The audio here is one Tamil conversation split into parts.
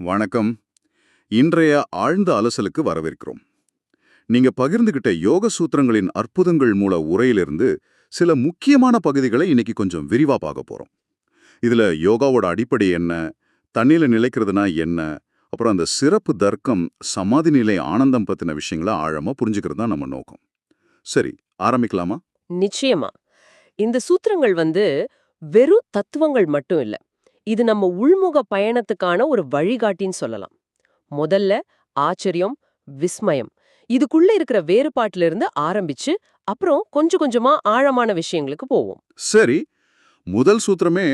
வணக்கம். இன்றைய ஆழ்ந்த அலசலுக்கு வரவேற்கிறோம். நீங்க பகிர்ந்துகிட்ட யோக சூத்திரங்களின் அற்புதங்கள் மூல உரையிலிருந்து சில முக்கியமான பகுதிகளை இன்னைக்கு கொஞ்சம் விரிவா பார்க்க போறோம். இதுல யோகாவோட அடிப்படை என்ன தண்ணியில நிலைக்கிறதுனா என்ன அப்புறம் அந்த சிறப்பு தர்க்கம் சமாதி நிலை ஆனந்தம் பத்தின விஷயங்களை ஆழமா புரிஞ்சுக்கிறது தான் நம்ம நோக்கம். சரி ஆரம்பிக்கலாமா? நிச்சயமா. இந்த சூத்திரங்கள் வந்து வெறும் தத்துவங்கள் மட்டும் இல்ல. இது நம்ம உள்முக பயணத்துக்கான ஒரு வழிகாட்டின்னு சொல்லலாம். முதல்ல ஆச்சரியம் விஸ்மயம். இதுக்குள்ள இருக்கிற வேறுபாட்டுல இருந்து ஆரம்பிச்சு அப்புறம் கொஞ்சம் கொஞ்சமா ஆழமான விஷயங்களுக்கு போவோம். சரி முதல் சூத்திரமே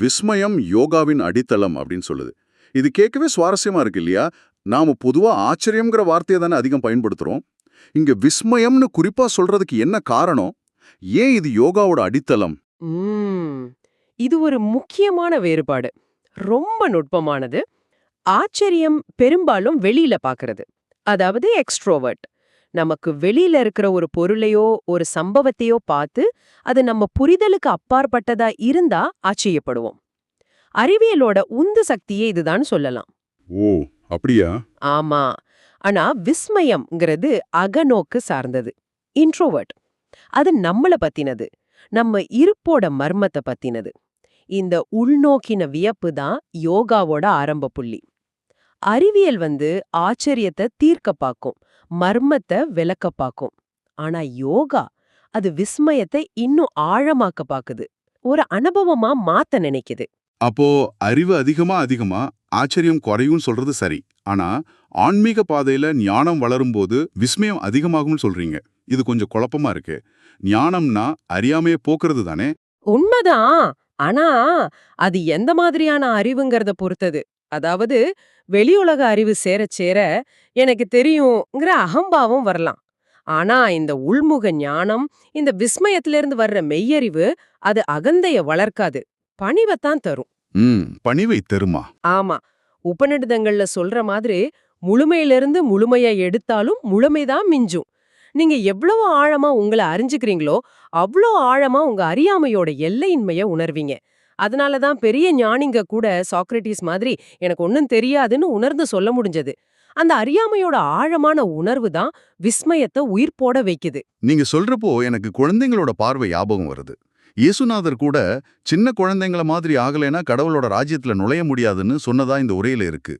விஸ்மயம் யோகாவின் அடித்தளம் அப்படின்னு சொல்லுது. இது கேட்கவே சுவாரஸ்யமா இருக்கு இல்லையா? நாம பொதுவா ஆச்சரியம்ங்கிற வார்த்தையை தானே அதிகம் பயன்படுத்துறோம். இங்க விஸ்மயம்னு குறிப்பா சொல்றதுக்கு என்ன காரணம்? ஏன் இது யோகாவோட அடித்தளம்? இது ஒரு முக்கியமான வேறுபாடு. ரொம்ப நுட்பமானது. ஆச்சரியம் பெரும்பாலும் வெளியில பாக்குறது. அதாவது எக்ஸ்ட்ரோவர்ட் நமக்கு வெளியில இருக்கிற ஒரு பொருளையோ ஒரு சம்பவத்தையோ பார்த்து அது நம்ம புரிதலுக்கு அப்பாற்பட்டதா இருந்தா ஆச்சரியப்படுவோம். அறிவியலோட உந்து சக்தியே இதுதான் சொல்லலாம். ஓ அப்படியா? ஆமா. ஆனா விஸ்மயம்ங்கிறது அகநோக்கு சார்ந்தது. இன்ட்ரோவர்ட் அது நம்மள பத்தினது. நம்ம இருப்போட மர்மத்தை பத்தினது. இந்த உள்நோக்கின வியப்பு தான் யோகாவோட ஆரம்ப புள்ளி. அறிவியல் வந்து ஆச்சரியத்தை தீர்க்க பார்க்கும் மர்மத்தை விளக்க பார்க்கும் ஆனா யோகா அது விஸ்மயத்தை இன்னும் ஆழமாக்க பாக்குது. ஒரு அனுபவமா மாத்த நினைக்குது. அப்போ அறிவு அதிகமா அதிகமா ஆச்சரியம் குறையும் சொல்றது சரி. ஆனா ஆன்மீக பாதையில ஞானம் வளரும்போது விஸ்மயம் அதிகமாகும்னு சொல்றீங்க. இது கொஞ்சம் குழப்பமா இருக்கு. ஞானம்னா அறியாமைய போக்குறது தானே? உண்மைதான். ஆனா அது எந்த மாதிரியான அறிவுங்கிறத பொறுத்தது. அதாவது வெளியுலக அறிவு சேரச் சேர எனக்கு தெரியுங்கிற அகம்பாவம் வரலாம். ஆனா இந்த உள்முக ஞானம் இந்த விஸ்மயத்திலிருந்து வர்ற மெய்யறிவு அது அகந்தைய வளர்க்காது. பணிவைத்தான் தரும். பணிவை தெருமா? ஆமா. உபநிடதங்கள்ல சொல்ற மாதிரி முழுமையிலிருந்து முழுமைய எடுத்தாலும் முழுமைதான் மிஞ்சும். நீங்க எவ்வளவு ஆழமா உங்களை அறிஞ்சுக்கிறீங்களோ அவ்வளோ ஆழமா உங்க அறியாமையோட எல்லையின்மைய உணர்வீங்க. அதனாலதான் பெரிய ஞானிங்க கூட சாக்ரட்டிஸ் மாதிரி எனக்கு ஒன்றும் தெரியாதுன்னு உணர்ந்து சொல்ல முடிஞ்சது. அந்த அறியாமையோட ஆழமான உணர்வு தான் விஸ்மயத்தை உயிர் போட வைக்குது. நீங்க சொல்றப்போ எனக்கு குழந்தைங்களோட பார்வை ஞாபகம் வருது. இயேசுநாதர் கூட சின்ன குழந்தைங்கள மாதிரி ஆகலைன்னா கடவுளோட ராஜ்யத்துல நுழைய முடியாதுன்னு சொன்னதா இந்த உரையில இருக்கு.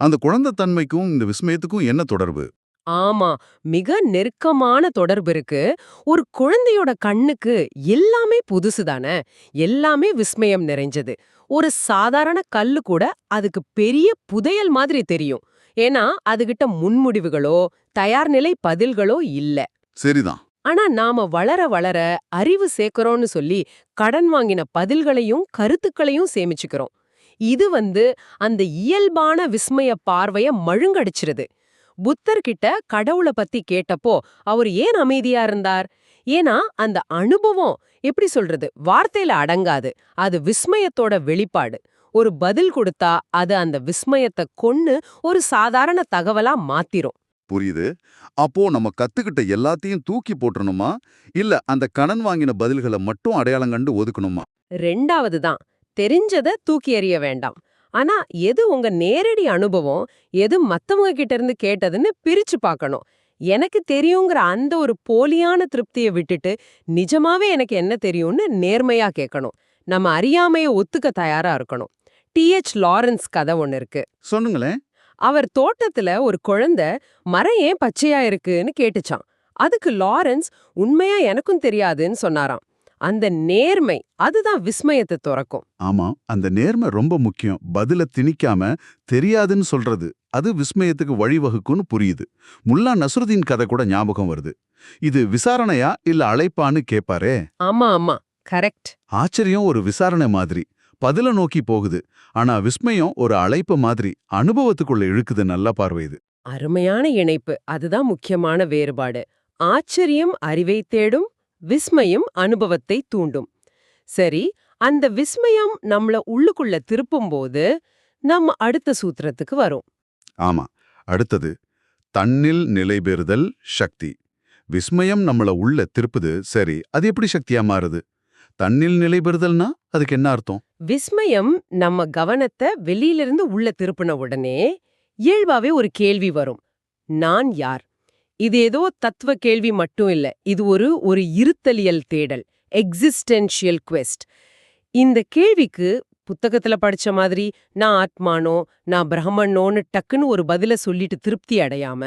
அந்த குழந்தைத்தன்மைக்கும் இந்த விஸ்மயத்துக்கும் என்ன தொடர்பு? ஆமா. மிக நெருக்கமான தொடர்பு இருக்கு. ஒரு குழந்தையோட கண்ணுக்கு எல்லாமே புதுசு தானே? எல்லாமே விஸ்மயம் நிறைஞ்சது. ஒரு சாதாரண கல்லு கூட அதுக்கு பெரிய புதையல் மாதிரி தெரியும். ஏன்னா அதுகிட்ட முன்முடிவுகளோ தயார்நிலை பதில்களோ இல்ல. சரிதான். ஆனா நாம வளர வளர அறிவு சேர்க்கறோம்னு சொல்லி கடன் வாங்கின பதில்களையும் கருத்துக்களையும் சேமிச்சுக்கிறோம். இது வந்து அந்த இயல்பான விஸ்மய பார்வைய மழுங்கடிச்சிருது. புத்தர் கிட்ட கடவுளை பத்தி கேட்டப்போ அவர் ஏன் அமைதியா இருந்தார்? ஏன்னா அந்த அனுபவம் எப்படி சொல்றது வார்த்தையில அடங்காது. அது விஸ்மயத்தோட வெளிப்பாடு. ஒரு பதில் கொடுத்தா அது அந்த விஸ்மயத்தை கொன்னு ஒரு சாதாரண தகவலா மாத்திரும். புரியுது. அப்போ நம்ம கத்துக்கிட்ட எல்லாத்தையும் தூக்கி போட்டுறணுமா? இல்ல அந்த கடன் வாங்கின பதில்களை மட்டும் அடையாளம் கண்டு ஒதுக்கணுமா? ரெண்டாவது தான் தெரிஞ்சத தூக்கி எறிய வேண்டாம். ஆனா எது உங்க நேரடி அனுபவம் எது மத்தவங்க கிட்ட இருந்து கேட்டதுன்னு பிரிச்சு பார்க்கணும். எனக்கு தெரியுங்கிற அந்த ஒரு போலியான திருப்தியை விட்டுட்டு நிஜமாவே எனக்கு என்ன தெரியும்னு நேர்மையா கேட்கணும். நம்ம அறியாமைய ஒத்துக்க தயாரா இருக்கணும். டிஎச் லாரன்ஸ் கதை ஒன்னு இருக்கு. சொன்னுங்களேன் அவர் தோட்டத்துல ஒரு குழந்தை மரம் ஏன் பச்சையா இருக்குன்னு கேட்டுச்சான் அதுக்கு லாரன்ஸ் உண்மையா எனக்கும் தெரியாதுன்னு சொன்னாராம். அந்த நேர்மை அதுதான் விஸ்மயத்தை துறக்கும். ஆமா அந்த நேர்மை ரொம்ப முக்கியம். பதில திணிக்காம தெரியாதுன்னு சொல்றது அது விஸ்மயத்துக்கு வழிவகுக்கும்னு புரியுது. முல்லா நசுருதீன் கதை கூட ஞாபகம் வருது. இது விசாரணையா இல்ல அழைப்பான்னு கேப்பாரே? ஆமா ஆமா. கரெக்ட். ஆச்சரியம் ஒரு விசாரணை மாதிரி. பதில நோக்கி போகுது. ஆனா விஸ்மயம் ஒரு அழைப்பு மாதிரி அனுபவத்துக்குள்ள இழுக்குது நல்ல பார்வை இது. அருமையான இணைப்பு. அதுதான் முக்கியமான வேறுபாடு. ஆச்சரியம் அறிவை தேடும் விஸ்மயம் அனுபவத்தை தூண்டும். சரி அந்த விஸ்மயம் நம்மள உள்ளுக்குள்ள திருப்பும்போது நம்ம அடுத்த சூத்திரத்துக்கு வரும். ஆமா அடுத்தது தன்னில் நிலைபெறுதல் சக்தி. விஸ்மயம் நம்மள உள்ள திருப்புது சரி அது எப்படி சக்தியா மாறுது? தன்னில் நிலை பெறுதல்னா அதுக்கு என்ன அர்த்தம்? விஸ்மயம் நம்ம கவனத்தை வெளியிலிருந்து உள்ள திருப்பின உடனே இயல்பாவே ஒரு கேள்வி வரும். நான் யார்? இது ஏதோ தத்துவ கேள்வி மட்டும் இல்ல. இது ஒரு ஒரு இருத்தலியல் தேடல். எக்ஸிஸ்டென்ஷியல் குவெஸ்ட் இந்த கேள்விக்கு புத்தகத்துல படிச்ச மாதிரி நான் ஆத்மானோ நான் பிரம்மனோன்னு டக்குன்னு ஒரு பதில சொல்லிட்டு திருப்தி அடையாம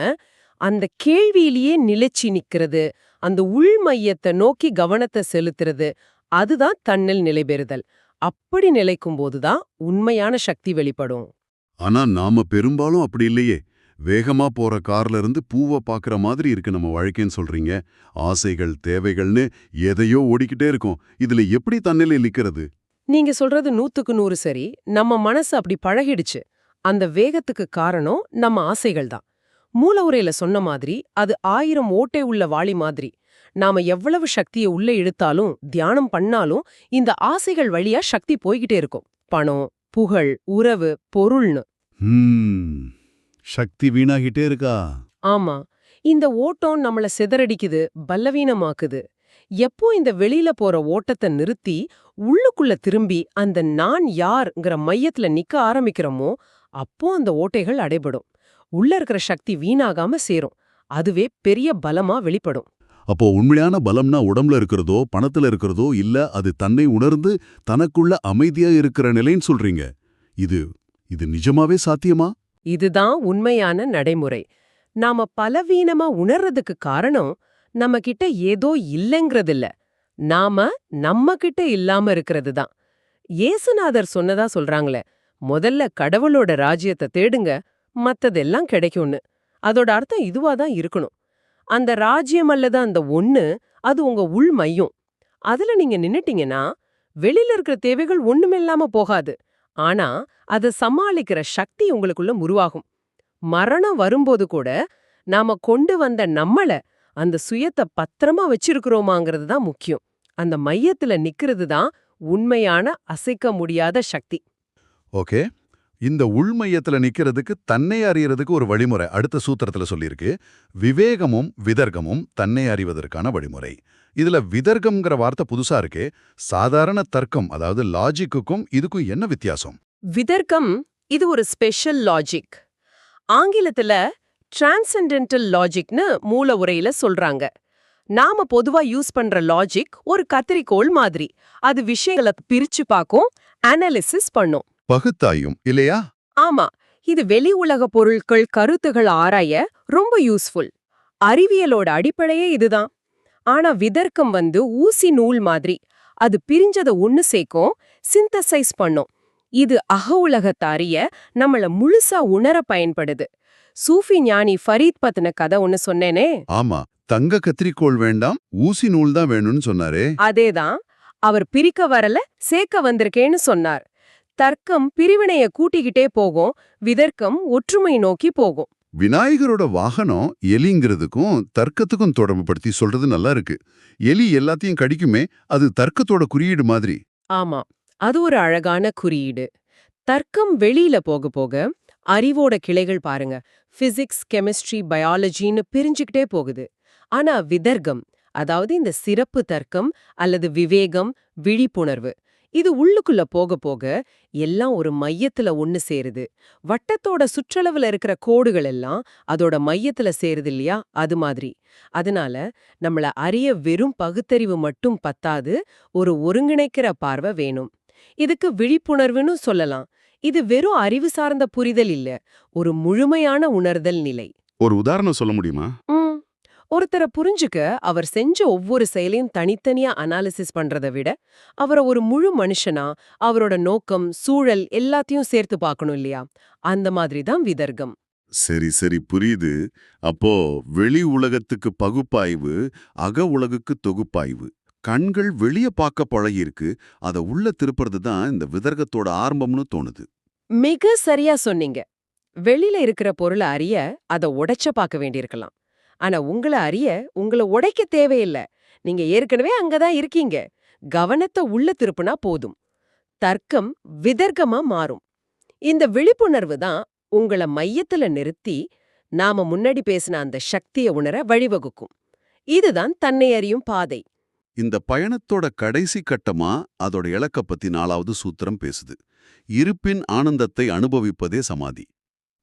அந்த கேள்வியிலேயே நிலைச்சி நிக்கிறது அந்த உள் மையத்தை நோக்கி கவனத்தை செலுத்துறது அதுதான் தன்னில் நிலைபெறுதல் அப்படி நிலைக்கும் போதுதான் உண்மையான சக்தி வெளிப்படும். ஆனா நாம பெரும்பாலும் அப்படி இல்லையே. வேகமா போற கார்ல இருந்து பூவை பாக்குற மாதிரி இருக்கு நம்ம வாழ்க்கைன்னு சொல்றீங்க. ஆசைகள் தேவைகள்னு எதையோ ஓடிக்கிட்டே இருக்கும். இதுல எப்படி தன்னிலை நிக்கிறது நீங்க சொல்றது நூத்துக்கு நூறு சரி. நம்ம மனசு அப்படி பழகிடுச்சு. அந்த வேகத்துக்கு காரணம் நம்ம ஆசைகள் தான். மூலவுரையில சொன்ன மாதிரி அது ஆயிரம் ஓட்டை உள்ள வாளி மாதிரி. நாம எவ்வளவு சக்தியை உள்ள இழுத்தாலும் தியானம் பண்ணாலும் இந்த ஆசைகள் வழியா சக்தி போய்கிட்டே இருக்கும். பணம் புகழ் உறவு பொருள்னு. சக்தி வீணாகிட்டே இருக்கா? ஆமா. இந்த ஓட்டம் நம்மள சிதறடிக்குது பல்லவீனமாக்குது எப்போ இந்த வெளியில போற ஓட்டத்தை நிறுத்தி உள்ளுக்குள்ள திரும்பி அந்த நான் யார்ங்கிற மையத்துல நிக்க ஆரம்பிக்கிறோமோ அப்போ அந்த ஓட்டைகள் அடைபடும். உள்ள இருக்கிற சக்தி வீணாகாம சேரும். அதுவே பெரிய பலமா வெளிப்படும். அப்போ உண்மையான பலம்னா உடம்புல இருக்கிறதோ பணத்துல இருக்கிறதோ இல்ல அது தன்னை உணர்ந்து தனக்குள்ள அமைதியா இருக்கிற நிலைன்னு சொல்றீங்க. இது இது நிஜமாவே சாத்தியமா? இதுதான் உண்மையான நடைமுறை. நாம பலவீனமா உணர்றதுக்கு காரணம் நம்ம கிட்ட ஏதோ இல்லைங்கிறதில்ல. நாம நம்ம கிட்ட இல்லாம இருக்கிறது தான் ஏசுநாதர் சொன்னதா சொல்றாங்களே முதல்ல கடவுளோட ராஜ்யத்தை தேடுங்க மத்ததெல்லாம் கிடைக்கும்னு. அதோட அர்த்தம் இதுவா தான் இருக்கணும். அந்த ராஜ்யம் அல்லது அந்த ஒண்ணு அது உங்க உள் மையம். அதுல நீங்க நின்னுட்டீங்கன்னா வெளியில இருக்கிற தேவைகள் ஒண்ணுமில்லாம போகாது. ஆனா அதை சமாளிக்கிற சக்தி உங்களுக்குள்ள உருவாகும். மரணம் வரும்போது கூட நாம கொண்டு வந்த நம்மள அந்த சுயத்தை பத்திரமா வச்சிருக்கிறோமாங்கிறது தான் முக்கியம். அந்த மையத்துல நிக்கிறது தான் உண்மையான அசைக்க முடியாத சக்தி. ஓகே. இந்த உள்மையத்துல நிக்கிறதுக்கு தன்னை அறியறதுக்கு ஒரு வழிமுறை அடுத்த சூத்திரத்துல சொல்லியிருக்கு. விவேகமும் விதர்க்கமும் தன்னை அறிவதற்கான வழிமுறை. இதுல விதர்க்கம்ங்கிற வார்த்தை புதுசா இருக்கே. சாதாரண தர்க்கம் அதாவது லாஜிக்குக்கும் இதுக்கும் என்ன வித்தியாசம்? விதர்க்கம் இது ஒரு ஸ்பெஷல் லாஜிக் ஆங்கிலத்துல டிரான்சென்டென்டல் லாஜிக்னு மூல உரையில சொல்றாங்க. நாம பொதுவா யூஸ் பண்ற லாஜிக் ஒரு கத்திரிக்கோள் மாதிரி. அது விஷயங்களை பிரிச்சு பார்க்கும் அனாலிசிஸ் பண்ணும். பகுத்தாயும் இல்லையா? ஆமா இது வெளி உலக பொருட்கள் கருத்துகள் ஆராய ரொம்ப யூஸ்ஃபுல் அறிவியலோட அடிப்படையே இதுதான். ஆனா விதர்க்கம் வந்து ஊசி நூல் மாதிரி. அது பிரிஞ்சத ஒண்ணு சேர்க்கும் சிந்தசைஸ் பண்ணும். இது அக உலகத்தை அறிய நம்மள முழுசா உணர பயன்படுது. சூஃபி ஞானி ஃபரீத் பத்தின கதை ஒன்னு சொன்னேனே? ஆமா. தங்க கத்திரிக்கோள் வேண்டாம் ஊசி நூல் தான் வேணும்னு சொன்னாரே. அதேதான். அவர் பிரிக்க வரல சேர்க்க வந்திருக்கேன்னு சொன்னார். தர்க்கம் பிரிவினைய கூட்டிக்கிட்டே போகும் விதர்க்கம் ஒற்றுமை நோக்கி போகும். விநாயகரோட வாகனம் எலிங்கிறதுக்கும் தர்க்கத்துக்கும் தொடர்புபடுத்தி சொல்றது நல்லா இருக்கு. எலி எல்லாத்தையும் கடிக்குமே அது தர்க்கத்தோட குறியீடு மாதிரி. ஆமா. அது ஒரு அழகான குறியீடு. தர்க்கம் வெளியில போக போக அறிவோட கிளைகள் பாருங்க. பிசிக்ஸ் கெமிஸ்ட்ரி பயாலஜின்னு பிரிஞ்சுக்கிட்டே போகுது. ஆனா விதர்க்கம் அதாவது இந்த சிறப்பு தர்க்கம் அல்லது விவேகம் விழிப்புணர்வு இது உள்ளுக்குள்ள போக போக எல்லாம் ஒரு மையத்துல ஒண்ணு சேருது. வட்டத்தோட சுற்றளவுல இருக்கிற கோடுகள் எல்லாம் அதோட மையத்துல சேருது இல்லையா? அது மாதிரி. அதனால நம்மள அறிய வெறும் பகுத்தறிவு மட்டும் பத்தாது ஒரு ஒருங்கிணைக்கிற பார்வை வேணும். இதுக்கு விழிப்புணர்வுன்னு சொல்லலாம். இது வெறும் அறிவு சார்ந்த புரிதல் இல்ல. ஒரு முழுமையான உணர்தல் நிலை. ஒரு உதாரணம் சொல்ல முடியுமா. ஒருத்தரை புரிஞ்சுக்க அவர் செஞ்ச ஒவ்வொரு செயலையும் தனித்தனியா அனாலிசிஸ் பண்றதை விட அவரை ஒரு முழு மனுஷனா அவரோட நோக்கம் சூழல் எல்லாத்தையும் சேர்த்து பார்க்கணும் இல்லையா? அந்த மாதிரி தான் விதர்க்கம் சரி சரி புரியுது. அப்போ வெளி உலகத்துக்கு பகுப்பாய்வு அக உலகுக்கு தொகுப்பாய்வு. கண்கள் வெளிய பார்க்க பழகியிருக்கு. அத உள்ள திருப்புறது தான் இந்த விதர்க்கத்தோட ஆரம்பம்னு தோணுது. மிக சரியா சொன்னீங்க. வெளியில இருக்கிற பொருளை அறிய அதை உடைச்ச பார்க்க வேண்டியிருக்கலாம். ஆனா உங்களை அறிய உங்களை உடைக்க தேவையில்ல. நீங்க ஏற்கனவே அங்கதான் இருக்கீங்க. கவனத்தை உள்ள திருப்புனா போதும். தர்க்கம் விதர்க்கமா மாறும். இந்த விழிப்புணர்வு தான் உங்களை மையத்துல நிறுத்தி நாம முன்னாடி பேசின அந்த சக்தியை உணர வழிவகுக்கும். இதுதான் தன்னை அறியும் பாதை. இந்த பயணத்தோட கடைசி கட்டமா அதோட இலக்க பத்தி நாலாவது சூத்திரம் பேசுது. இருப்பின் ஆனந்தத்தை அனுபவிப்பதே சமாதி.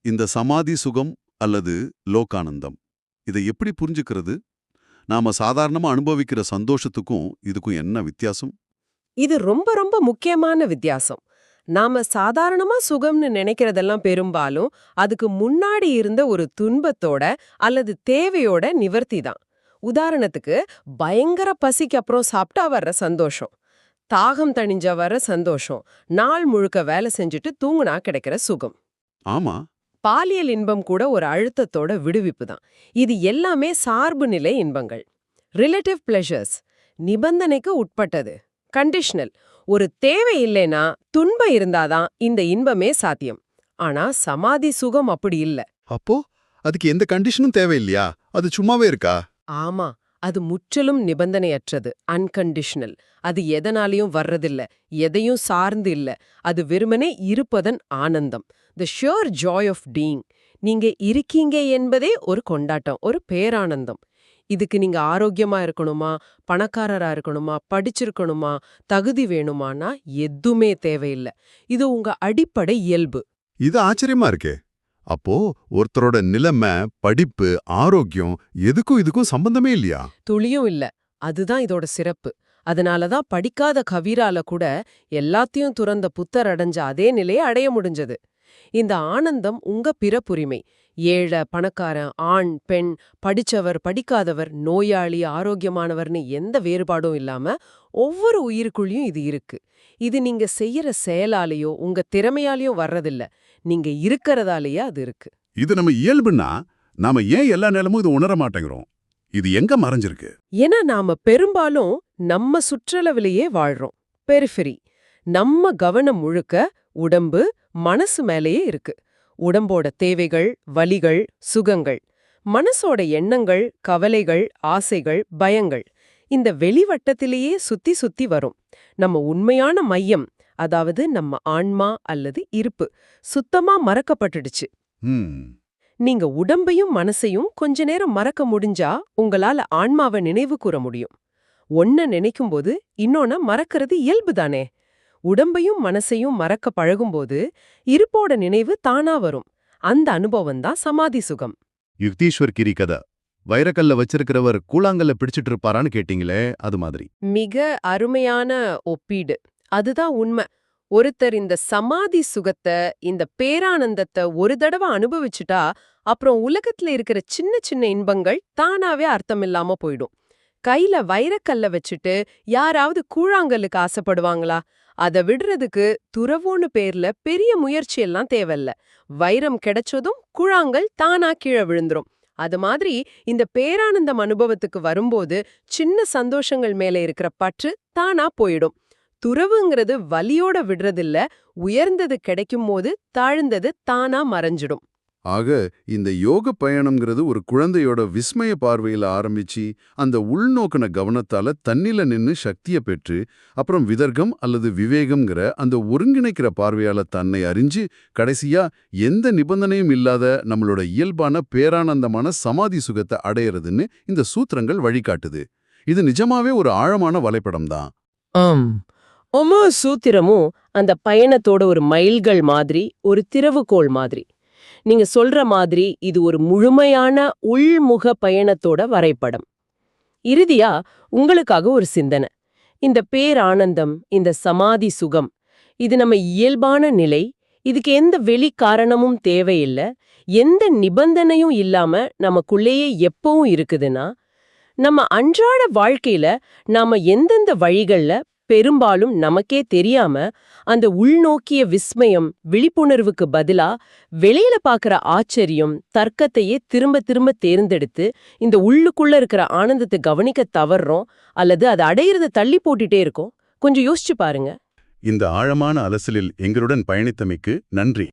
இந்த சமாதி சுகம் அல்லது லோகானந்தம். இதை எப்படி புரிஞ்சுக்கிறது? நாம சாதாரணமா அனுபவிக்கிற சந்தோஷத்துக்கும் இதுக்கும் என்ன வித்தியாசம்? இது ரொம்ப ரொம்ப முக்கியமான வித்தியாசம். நாம சாதாரணமா சுகம்னு நினைக்கிறதெல்லாம் பெரும்பாலும் அதுக்கு முன்னாடி இருந்த ஒரு துன்பத்தோட அல்லது தேவையோட நிவர்த்தி தான். உதாரணத்துக்கு பயங்கர பசிக்கு அப்புறம் சாப்பிட்டா வர்ற சந்தோஷம். தாகம் தணிஞ்ச வர்ற சந்தோஷம். நாள் முழுக்க வேலை செஞ்சுட்டு தூங்குனா கிடைக்கிற சுகம். ஆமா. பாலியல் இன்பம் கூட ஒரு அழுத்தத்தோட விடுவிப்பு தான். இது எல்லாமே சார்பு நிலை இன்பங்கள். ரிலேட்டிவ் பிளஷர்ஸ் நிபந்தனைக்கு உட்பட்டது. கண்டிஷனல் ஒரு தேவை இல்லைனா துன்பம் இருந்தாதான் இந்த இன்பமே சாத்தியம். ஆனா சமாதி சுகம் அப்படி இல்ல. அப்போ அதுக்கு எந்த கண்டிஷனும் தேவையில்லையா? அது சும்மாவே இருக்கா? ஆமா அது முற்றிலும் நிபந்தனையற்றது அன்கண்டிஷனல் அது எதனாலையும் வர்றதில்ல எதையும் சார்ந்து இல்ல. அது வெறுமனே இருப்பதன் ஆனந்தம். The sheer joy of being நீங்க இருக்கீங்க என்பதே ஒரு கொண்டாட்டம் ஒரு பேரானந்தம். இதுக்கு நீங்க ஆரோக்கியமா இருக்கணுமா பணக்காரரா இருக்கணுமா படிச்சிருக்கணுமா தகுதி வேணுமானா எதுவுமே தேவையில்லை. இது உங்க அடிப்படை இயல்பு. இது ஆச்சரியமா இருக்கே. அப்போ ஒருத்தரோட நிலைமை படிப்பு ஆரோக்கியம் எதுக்கும் இதுக்கும் சம்பந்தமே இல்லையா? துளியும் இல்ல. அதுதான் இதோட சிறப்பு. அதனாலதான் படிக்காத கவிரால கூட எல்லாத்தையும் துறந்த புத்தர் அடைஞ்ச அதே நிலையை அடைய முடிஞ்சது. இந்த ஆனந்தம் உங்க பிறப்புரிமை. ஏழை பணக்காரன் ஆண் பெண் படிச்சவர் படிக்காதவர் நோயாளி ஆரோக்கியமானவர்னு எந்த வேறுபாடும் இல்லாம ஒவ்வொரு உயிருக்குள்ளயும் இது இருக்கு. இது நீங்க செய்யற செயலாலேயோ உங்க திறமையாலேயோ வர்றதில்ல. நீங்க இருக்கறதாலேயே அது இருக்கு. இது நம்ம இயல்புன்னா நாம ஏன் எல்லா நேரமும் இது உணர மாட்டேங்கிறோம்? இது எங்க மறைஞ்சிருக்கு? ஏன்னா நாம பெரும்பாலும் நம்ம சுற்றளவிலேயே வாழ்றோம். பெரிஃபெரி நம்ம கவனம் முழுக்க உடம்பு மனசு மேலேயே இருக்கு. உடம்போட தேவைகள் வலிகள் சுகங்கள். மனசோட எண்ணங்கள் கவலைகள் ஆசைகள் பயங்கள். இந்த வெளிவட்டத்திலேயே சுத்தி சுத்தி வரும். நம்ம உண்மையான மையம் அதாவது நம்ம ஆன்மா அல்லது இருப்பு சுத்தமா மறக்கப்பட்டுடுச்சு. நீங்க உடம்பையும் மனசையும் கொஞ்ச நேரம் மறக்க முடிஞ்சா உங்களால ஆன்மாவை நினைவு கூற முடியும். ஒன்ன நினைக்கும்போது இன்னொன்ன மறக்கிறது இயல்புதானே உடம்பையும் மனசையும் மறக்க பழகும்போது இருப்போட நினைவு தானா வரும். அந்த அனுபவம் தான் சமாதி சுகம். யுக்தீஸ்வர் கிரி கதை. வைரக்கல்ல வச்சிருக்கிறவர் கூழாங்கல்ல பிடிச்சிட்டு இருப்பாரான்னு கேட்டீங்களே அது மாதிரி. மிக அருமையான ஒப்பீடு. அதுதான் உண்மை. ஒருத்தர் இந்த சமாதி சுகத்தை இந்த பேரானந்தத்தை ஒரு தடவை அனுபவிச்சுட்டா அப்புறம் உலகத்துல இருக்கிற சின்ன சின்ன இன்பங்கள் தானாவே அர்த்தமில்லாம போயிடும். கையில வைரக்கல்ல வச்சுட்டு யாராவது கூழாங்கல்லுக்கு ஆசைப்படுவாங்களா? அத விடுறதுக்கு துறவோன்னு பேர்ல பெரிய முயற்சி எல்லாம் தேவையில்ல. வைரம் கிடைச்சதும் கூழாங்கல் தானா கீழே விழுந்துரும். அது மாதிரி இந்த பேரானந்தம் அனுபவத்துக்கு வரும்போது சின்ன சந்தோஷங்கள் மேல இருக்கிற பற்று தானா போயிடும். துறவுங்கிறது வலியோட விடுறதில்ல உயர்ந்தது கிடைக்கும் போது தாழ்ந்தது தானா மறைஞ்சிடும். ஆக இந்த யோக பயணம்ங்கிறது ஒரு குழந்தையோட விஸ்மய பார்வையில ஆரம்பிச்சு அந்த உள்நோக்கின கவனத்தால தன்னில நின்னு சக்திய பெற்று அப்புறம் விதர்க்கம் அல்லது விவேகம்ங்கிற அந்த ஒருங்கிணைக்கிற பார்வையால தன்னை அறிஞ்சு கடைசியா எந்த நிபந்தனையும் இல்லாத நம்மளோட இயல்பான பேரானந்தமான சமாதி சுகத்தை அடையிறதுன்னு இந்த சூத்திரங்கள் வழிகாட்டுது. இது நிஜமாவே ஒரு ஆழமான வலைப்படம் தான் ஒவ்வொரு ஒமோ சூத்திரமும் அந்த பயணத்தோட ஒரு மைல்கள் மாதிரி ஒரு திறவுகோள் மாதிரி. நீங்க சொல்ற மாதிரி இது ஒரு முழுமையான உள்முக பயணத்தோட வரைபடம். இறுதியா உங்களுக்காக ஒரு சிந்தனை. இந்த பேரானந்தம் இந்த சமாதி சுகம் இது நம்ம இயல்பான நிலை இதுக்கு எந்த வெளி காரணமும் தேவையில்லை எந்த நிபந்தனையும் இல்லாம நமக்குள்ளேயே எப்பவும் இருக்குதுன்னா நம்ம அன்றாட வாழ்க்கையில நாம எந்தெந்த வழிகள்ல பெரும்பாலும் நமக்கே தெரியாம அந்த உள்நோக்கிய விஸ்மயம் விழிப்புணர்வுக்கு பதிலா வெளியில பாக்குற ஆச்சரியம் தர்க்கத்தையே திரும்ப திரும்ப தேர்ந்தெடுத்து இந்த உள்ளுக்குள்ள இருக்கிற ஆனந்தத்தை கவனிக்க தவறுறோம் அல்லது அதை அடையிறத தள்ளி போட்டுட்டே இருக்கோம். கொஞ்சம் யோசிச்சு பாருங்க. இந்த ஆழமான அலசலில் எங்களுடன் பயணித்தமைக்கு நன்றி.